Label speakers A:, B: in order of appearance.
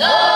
A: 자